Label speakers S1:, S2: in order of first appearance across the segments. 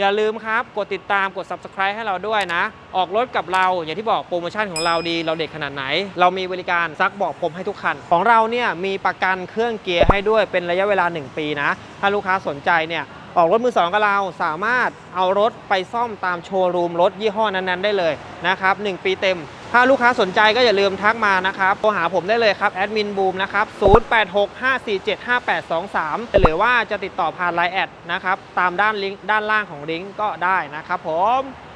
S1: อย่าลืมครับ กดติดตามกด subscribe ให้เราด้วยนะ ออกรถกับเราอย่างที่บอกโปรโมชั่นของเราดีเราเด็ดขนาดไหน เรามีบริการซักบอกพรมให้ทุกคัน ของเราเนี่ยมีประกันเครื่องเกียร์ให้ด้วยเป็นระยะเวลา 1 ปีนะ ถ้าลูกค้าสนใจเนี่ย ออกรถมือสองกับเราสามารถเอารถไปซ่อมตามโชว์รูมรถยี่ห้อนั้นๆ ได้เลยนะครับ1ปีเต็ม ถ้าลูกค้าสนใจก็อย่าลืมทักมานะครับโทรหาผมได้เลยครับแอดมินบูมนะครับ 0865475823 หรือว่าจะติดต่อผ่านไลน์แอดนะครับตามด้านลิงก์ด้านล่างของลิงก์ก็ได้นะครับผม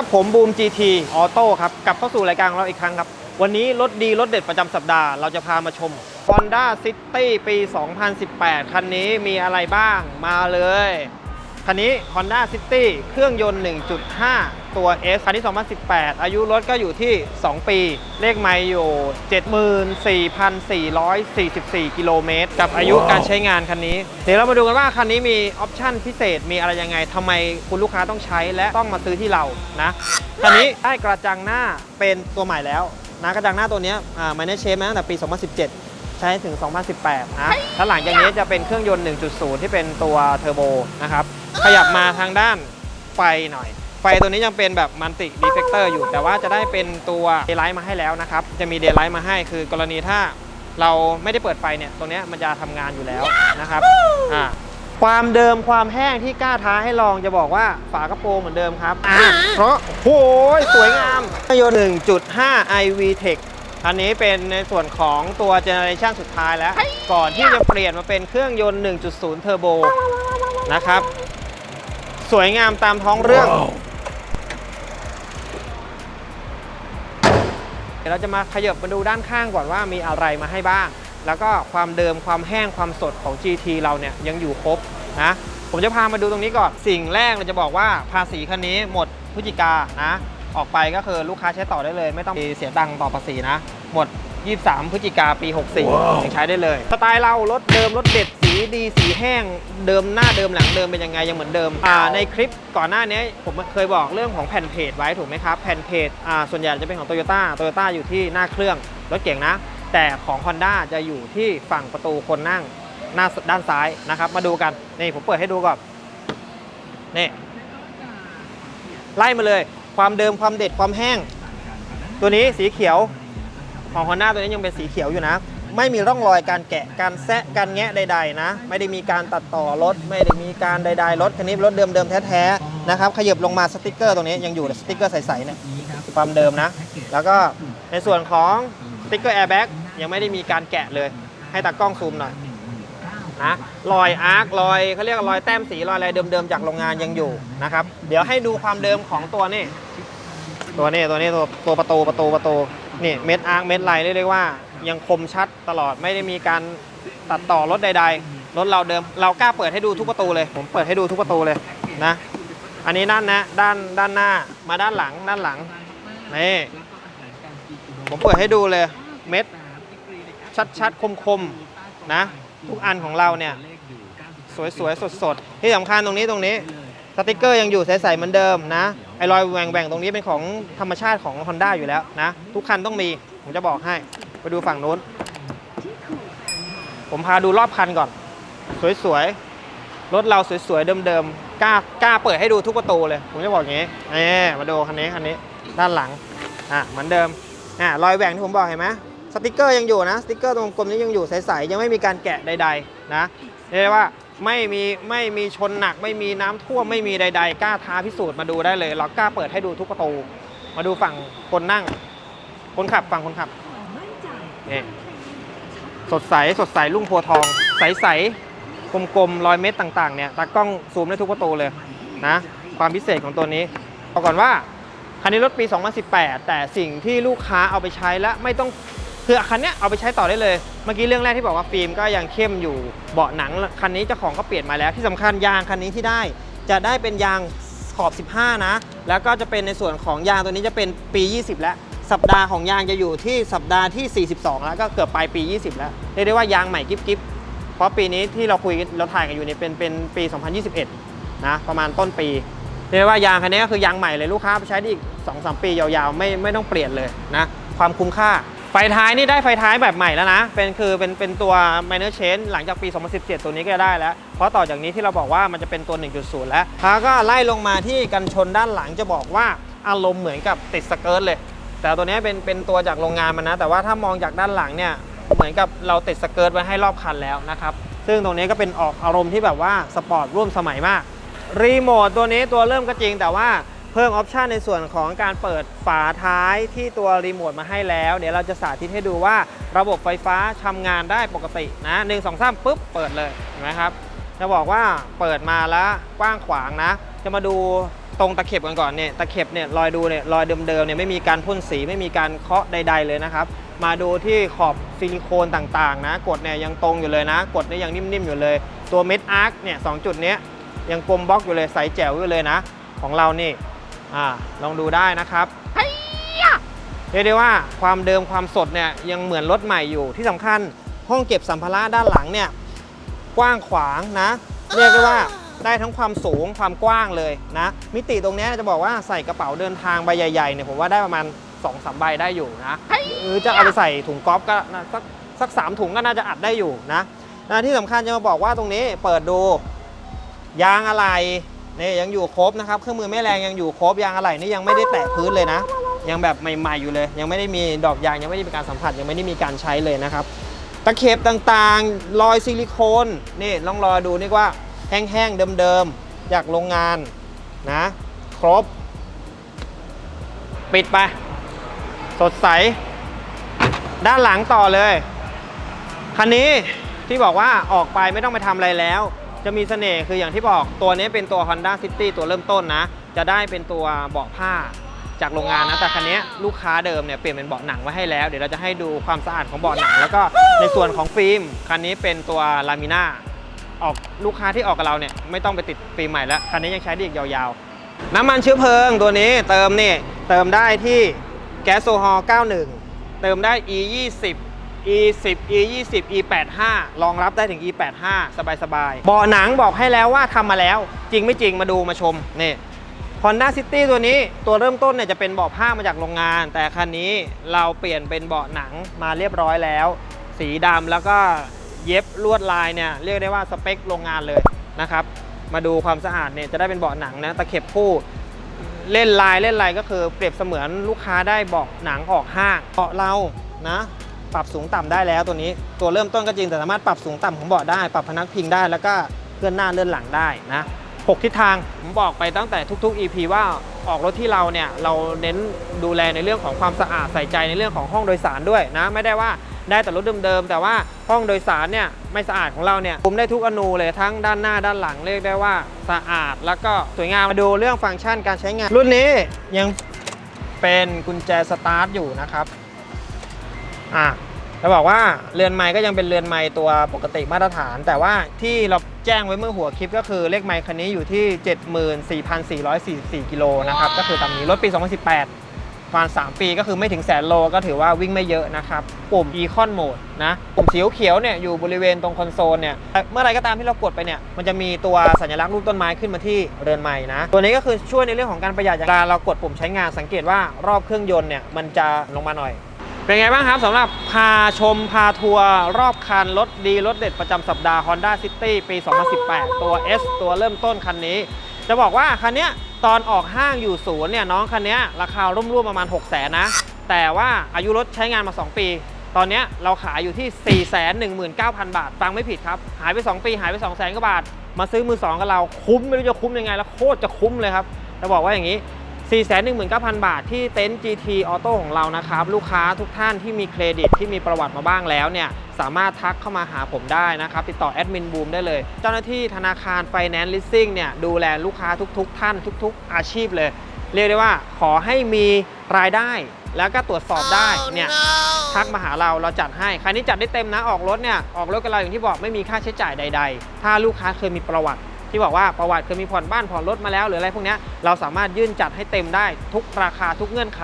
S1: ครับผมบูม GT ออโต้ครับกลับเข้าสู่รายการของเราอีกครั้งครับ วันนี้รถดีรถเด็ดประจำสัปดาห์ เราจะพามาชม Honda City ปี 2018 คันนี้มีอะไรบ้างมาเลย คันนี้ Honda City เครื่องยนต์ 1.5 ตัว S คันนี้2018 อายุรถก็อยู่ที่ 2 ปี เลขไม่อยู่ 74,444 กิโลเมตร กับอายุการใช้งานคันนี้ เดี๋ยวเรามาดูกันว่าคันนี้มีออปชั่นพิเศษมีอะไรยังไงทำไมคุณลูกค้าต้องใช้และต้องมาซื้อที่เรานะคันนี้ได้กระจังหน้าเป็นตัวใหม่แล้วนะกระจังหน้าตัวเนี้ยอ่ามันได้เชฟมาตั้งแต่ปี 2017ใช้ถึง 2018 นะ แล้วหลังจากนี้จะเป็นเครื่องยนต์ 1.0 ที่เป็นตัวเทอร์โบนะครับ ขยับมาทางด้านไฟหน่อย ไฟตัวนี้ยังเป็นแบบมันติดีเฟกเตอร์อยู่ แต่ว่าจะได้เป็นตัวเด y ไลท์มาให้แล้วนะครับ จะมีเด y ไลท์มาให้คือกรณีถ้าเราไม่ได้เปิดไฟเนี่ยตรงเนี้ยมันจะทำงานอยู่แล้วนะครับอ่าความเดิมความแห้งที่กล้าท้าให้ลองจะบอกว่าฝากระโปรงเหมือนเดิมครับอ่าเพราะโอ้ยสวยงามเครื่องยนต์1.5 iV Tech อันนี้เป็นในส่วนของตัวเจเนอเรชันสุดท้ายแล้ว ก่อนที่จะเปลี่ยนมาเป็นเครื่องยนต์ 1.0 เทอร์โบนะครับ สวยงามตามท้องเรื่อง เดี๋ยวเราจะมาขยับมาดูด้านข้างก่อนว่ามีอะไรมาให้บ้าง แล้วก็ความเดิมความแห้งความสดของ GT เราเนี่ยยังอยู่ครบนะผมจะพามาดูตรงนี้ก่อน สิ่งแรกเราจะบอกว่าภาษีคันนี้หมดพฤศจิกานะ ออกไปก็คือลูกค้าใช้ต่อได้เลย ไม่ต้องเสียตังค์ต่อภาษีนะ หมด 23 พฤศจิกาปี 64ยังใช้ได้เลย สไตล์เรารถเดิมรถเด็ด สีดีสีแห้งเดิมหน้าเดิมหลังเดิมเป็นยังไงยังเหมือนเดิมอ่าในคลิปก่อนหน้านี้ผมเคยบอกเรื่องของแผ่นเพจไว้ถูกไหมครับแผ่นเพจอ่าส่วนใหญ่จะเป็นของ Toyota Toyota อยู่ที่หน้าเครื่องรถเก่งนะ แต่ของ Honda จะอยู่ที่ฝั่งประตูคนนั่งหน้าด้านซ้ายนะครับ มาดูกันนี่ผมเปิดให้ดูก่อนนี่ไล่มาเลย ความเดิมความเด็ดความแห้ง ตัวนี้สีเขียวของ Honda ตัวนี้ยังเป็นสีเขียวอยู่นะ ไม่มีร่องรอยการแกะการแซะการแงะใด ๆ นะ ไม่ได้มีการตัดต่อรถ ไม่ได้มีการใด ๆ รถคันนี้รถเดิมๆแท้ๆนะครับขยับลงมาสติกเกอร์ตรงนี้ยังอยู่สติกเกอร์ใสๆเนี่ยความเดิมนะ แล้วก็ในส่วนของสติกเกอร์แอร์แบ็กยังไม่ได้มีการแกะเลย ให้ตากล้องซูมหน่อยนะรอยอาร์ครอยเขาเรียกรอยแต้มสีรอยอะไรเดิมๆจากโรงงานยังอยู่นะครับ เดี๋ยวให้ดูความเดิมของตัวนี้ตัวนี้ตัวนี้ตัวตัวประตูประตูประตูนี่เม็ดอาร์คเม็ดลน์เรียกว่า ยังคมชัดตลอดไม่ได้มีการตัดต่อรถใด ๆ รถเราเดิม เรากล้าเปิดให้ดูทุกประตูเลย ผมเปิดให้ดูทุกประตูเลยนะ อันนี้ด้านนะด้านด้านหน้ามาด้านหลังด้านหลังนี่ผมเปิดให้ดูเลยเม็ดชัดๆคมๆนะ ทุกอันของเราเนี่ย สวยๆสดๆ ที่สำคัญตรงนี้ตรงนี้สติกเกอร์ยังอยู่ใสๆเหมือนเดิมนะไอ้รอยแหว่งๆตรงนี้เป็นของธรรมชาติของ Honda อยู่แล้วนะ ทุกคันต้องมี ผมจะบอกให้ ไปดูฝั่งนู้น ผมพาดูรอบคันก่อน สวยๆ รถเราสวยๆ เดิมๆ กล้ากล้าเปิดให้ดูทุกประตูเลย ผมจะบอกอย่างนี้นี่มาดูคันนี้คันนี้ด้านหลัง อะเหมือนเดิม อะรอยแหว่งที่ผมบอกเห็นไหมสติกเกอร์ยังอยู่นะ สติกเกอร์ตรงกลมนี้ยังอยู่ใสๆ ยังไม่มีการแกะใด ๆ นะเรียกได้ว่าไม่มีไม่มีชนหนัก ไม่มีน้ำท่วมไม่มีใด ๆ กล้าท้าพิสูจน์มาดูได้เลย เรากล้าเปิดให้ดูทุกประตู มาดูฝั่งคนนั่ง คนขับฝั่งคนขับ นี่สดใสสดใสลุ่งโพทอง ใสๆกลมๆรอยเม็ดต่างๆเนี่ยตากล้องซูมได้ทุกประตูเลยนะความพิเศษของตัวนี้บอกก่อนว่าคันนี้รถปี 2018 แต่สิ่งที่ลูกค้าเอาไปใช้และไม่ต้องคือคันนี้เอาไปใช้ต่อได้เลย เมื่อกี้เรื่องแรกที่บอกว่าฟิล์มก็ยังเข้มอยู่เบาะหนังคันนี้เจ้าของก็เปลี่ยนมาแล้วที่สำคัญยางคันนี้ที่ได้ จะได้เป็นยางขอบ 15 นะ แล้วก็จะเป็นในส่วนของยางตัวนี้จะเป็นปี 20 แล้ว สัปดาห์ของยางจะอยู่ที่สัปดาห์ที่ 42 แล้วก็เกือบปลายปี 20 แล้วเรียกได้ว่ายางใหม่กิ๊บกิ๊บเพราะปีนี้ที่เราคุยเราถ่ายกันอยู่เนี่ยเป็นเป็นปี 2021 นะประมาณต้นปี เรียกได้ว่ายางคันนี้ก็คือยางใหม่เลยลูกค้าไปใช้ได้อีก 2-3 ปียาวๆ ไม่ไม่ต้องเปลี่ยนเลยนะความคุ้มค่าไฟท้ายนี่ได้ไฟท้ายแบบใหม่แล้วนะ เป็นคือเป็นเป็นตัว minor change หลังจากปี 2017 ตัวนี้ก็ได้แล้ว เพราะต่อจากนี้ที่เราบอกว่ามันจะเป็นตัว 1.0 แล้วแล้วก็ไล่ลงมาที่กันชนด้านหลังจะบอกว่าอารมณ์เหมือนกับติดสเกิร์ตเลย แต่ตัวนี้เป็นเป็นตัวจากโรงงานมันนะ แต่ว่าถ้ามองจากด้านหลังเนี่ยเหมือนกับเราติดสเกิร์ตไว้ให้รอบคันแล้วนะครับ ซึ่งตรงนี้ก็เป็นออกอารมณ์ที่แบบว่าสปอร์ตร่วมสมัยมากรีโมทตัวนี้ตัวเริ่มก็จริง แต่ว่าเพิ่มออปชันในส่วนของการเปิดฝาท้ายที่ตัวรีโมทมาให้แล้ว เดี๋ยวเราจะสาธิตให้ดูว่าระบบไฟฟ้าทำงานได้ปกตินะหนึ่งสองสามปุ๊บเปิดเลยเห็นไหมครับ จะบอกว่าเปิดมาแล้วกว้างขวางนะ จะมาดูตรงตะเข็บกันก่อนเนี่ยตะเข็บเนี่ยรอยดูเนี่ยรอยเดิมๆเนี่ยไม่มีการพ่นสีไม่มีการเคาะใด ๆเลยนะครับ มาดูที่ขอบซิลิโคนต่างๆ นะกดเนี่ยยังตรงอยู่เลยนะ กดเนี่ยยังนิ่มๆอยู่เลย ตัวเม็ดอาร์คเนี่ยสองจุดเนี้ยยังกลมบล็อกอยู่เลยใสแจ๋วอยู่เลยนะ ของเรานี่อ่าลองดูได้นะครับเรียกได้ว่าความเดิมความสดเนี่ยยังเหมือนรถใหม่อยู่ที่สำคัญห้องเก็บสัมภาระด้านหลังเนี่ย กว้างขวางนะ เรียกได้ว่าได้ทั้งความสูงความกว้างเลยนะ มิติตรงเนี้ยจะบอกว่าใส่กระเป๋าเดินทางใบใหญ่ๆเนี่ยผมว่าได้ประมาณ2อสใบได้อยู่นะหรือจะเอาไปใส่ถุงก๊อฟก็นะสักสักสามถุงก็น่าจะอัดได้อยู่นะนะที่สำคัญจะมาบอกว่าตรงนี้เปิดดู ยางอะไรนี่ยังอยู่ครบนะครับเครื่องมือแม่แรงยังอยู่ครบยางอะไรนี่ยังไม่ได้แตะพื้นเลยนะ ยังแบบใหม่ๆอยู่เลย ยังไม่ได้มีดอกยางยังไม่ได้มีการสัมผัสยังไม่ได้มีการใช้เลยนะครับ ตะเข็บต่างๆ รอยซิลิโคนนี่ลองรอดูนี่ว่าแห้งๆเดิมๆจากโรงงานนะ ครบ ปิดไป สดใส ด้านหลังต่อเลย คันนี้ที่บอกว่าออกไปไม่ต้องไปทำอะไรแล้ว จะมีเสน่ห์คืออย่างที่บอกตัวนี้เป็นตัว Honda City ตัวเริ่มต้นนะ จะได้เป็นตัวเบาะผ้า จากโรงงานนะแต่คันนี้ลูกค้าเดิมเนี่ยเปลี่ยนเป็นเบาะหนังไว้ให้แล้ว เดี๋ยวเราจะให้ดูความสะอาดของเบาะหนัง แล้วก็ในส่วนของฟิล์มคันนี้เป็นตัวลามิน่าออกลูกค้าที่ออกกับเราเนี่ยไม่ต้องไปติดฟิล์มใหม่แล้วคันนี้ยังใช้ได้อีกยาวๆ น้ำมันเชื้อเพลิงตัวนี้เติมนี่เติมได้ที่แก๊สโซฮอล์91 เติมได้ E 20 E 10 E 20 E 85 รองรับได้ถึง E 85 สบายๆเบาะหนังบอกให้แล้วว่าทำมาแล้ว จริงไม่จริงมาดูมาชมนี่ Honda City ตัวนี้ตัวเริ่มต้นเนี่ยจะเป็นเบาะผ้ามาจากโรงงาน แต่คันนี้เราเปลี่ยนเป็นเบาะหนังมาเรียบร้อยแล้ว สีดำแล้วก็เย็บลวดลายเนี่ยเรียกได้ว่าสเปคโรงงานเลยนะครับ มาดูความสะอาดเนี่ยจะได้เป็นเบาะหนังนะตะเข็บคู่เล่นลายเล่นลายก็คือเปรียบเสมือนลูกค้าได้เบาะหนังออกห้างเบาะเรานะปรับสูงต่ำได้แล้วตัวนี้ตัวเริ่มต้นก็จริงแต่สามารถปรับสูงต่ำของเบาะได้ ปรับพนักพิงได้แล้วก็เคลื่อนหน้าเลื่อนหลังได้นะ หกทิศทาง ผมบอกไปตั้งแต่ทุก ๆ EP ว่าออกรถที่เราเนี่ย เราเน้นดูแลในเรื่องของความสะอาดใส่ใจในเรื่องของห้องโดยสารด้วยนะ ไม่ได้ว่าได้แต่รถเดิมๆแต่ว่าห้องโดยสารเนี่ยไม่สะอาดของเราเนี่ยคุมได้ทุกอนูเลยทั้งด้านหน้าด้านหลังเรียกได้ว่าสะอาด แล้วก็สวยงามมาดูเรื่องฟังก์ชันการใช้งาน รุ่นนี้ยังเป็นกุญแจสตาร์ทอยู่นะครับอะ จะบอกว่าเรือนไม้ก็ยังเป็นเรือนไม้ตัวปกติมาตรฐาน แต่ว่าที่เราแจ้งไว้เมื่อหัวคลิปก็คือเลขไม้คันนี้อยู่ที่ 74,444กิโลนะครับก็คือตามนี้รถปี 2018 ประมาณ 3 ปีก็คือไม่ถึงแสนโลก็ถือว่าวิ่งไม่เยอะนะครับปุ่ม Econ Mode นะปุ่มสีเขียวเนี่ยอยู่บริเวณตรงคอนโซลเนี่ยเมื่อไรก็ตามที่เรากดไปเนี่ยมันจะมีตัวสัญลักษณ์รูปต้นไม้ขึ้นมาที่เรือนไม้นะตัวนี้ก็คือช่วยในเรื่องของการประหยัดเวลาเรากดปุ่มใช้งานสังเกตว่ารอบเครื่องยนต์เนี่ยมันจะลงมาหน่อย เป็นไงบ้างครับสำหรับพาชมพาทัวร์รอบคันรถดีรถเด็ดประจำสัปดาห์ Honda City ปี 2018 ตัว S ตัวเริ่มต้นคันนี้ จะบอกว่าคันเนี้ยตอนออกห้างอยู่ศูนย์เนี่ยน้องคันเนี้ยราคาร่วมๆประมาณ 6 0 0 0 0นะ แต่ว่าอายุรถใช้งานมา 2 ปี ตอนเนี้ยเราขายอยู่ที่ 419,000 บาท ฟังไม่ผิดครับ หายไป 2 ปี หายไป2 0 0 0 0 0กว่าบาท มาซื้อมือ 2 กับเราคุ้มไม่รู้จะคุ้มยังไง แล้วโคตรจะคุ้มเลยครับจะบอกว่าอย่างนี้ 419,000 บาทที่เต็นท์ GT Auto ของเรานะครับ ลูกค้าทุกท่านที่มีเครดิตที่มีประวัติมาบ้างแล้วเนี่ยสามารถทักเข้ามาหาผมได้นะครับ ติดต่อแอดมินบูมได้เลย เจ้าหน้าที่ธนาคาร Finance Leasing เนี่ยดูแลลูกค้าทุก ๆ ท่านทุก ๆ อาชีพเลย เรียกได้ว่าขอให้มีรายได้แล้วก็ตรวจสอบได้เนี่ยทักมาหาเราเราจัดให้ คันนี้จัดได้เต็มนะออกรถเนี่ยออกรถกับเราอย่างที่บอกไม่มีค่าใช้จ่ายใด ๆ ถ้าลูกค้าเคยมีประวัติ ที่บอกว่าประวัติเคยมีผ่อนบ้านผ่อนรถมาแล้ว หรืออะไรพวกนี้เราสามารถยื่นจัดให้เต็มได้ทุกราคาทุกเงื่อนไข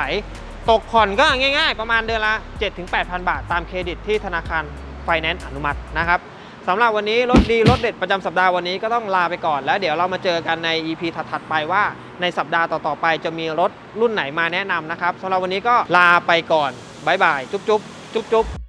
S1: ตกผ่อนก็ง่าย ๆ ประมาณเดือนละ 7-8,000 บาท ตามเครดิตที่ธนาคารไฟแนนซ์อนุมัตินะครับสำหรับวันนี้รถดีรถเด็ดประจำสัปดาห์วันนี้ก็ต้องลาไปก่อน แล้วเดี๋ยวเรามาเจอกันใน EP ถัดๆไปว่าในสัปดาห์ต่อๆไปจะมีรถรุ่นไหนมาแนะนำนะครับสำหรับวันนี้ก็ลาไปก่อนบายบายจุ๊บๆจุ๊บๆ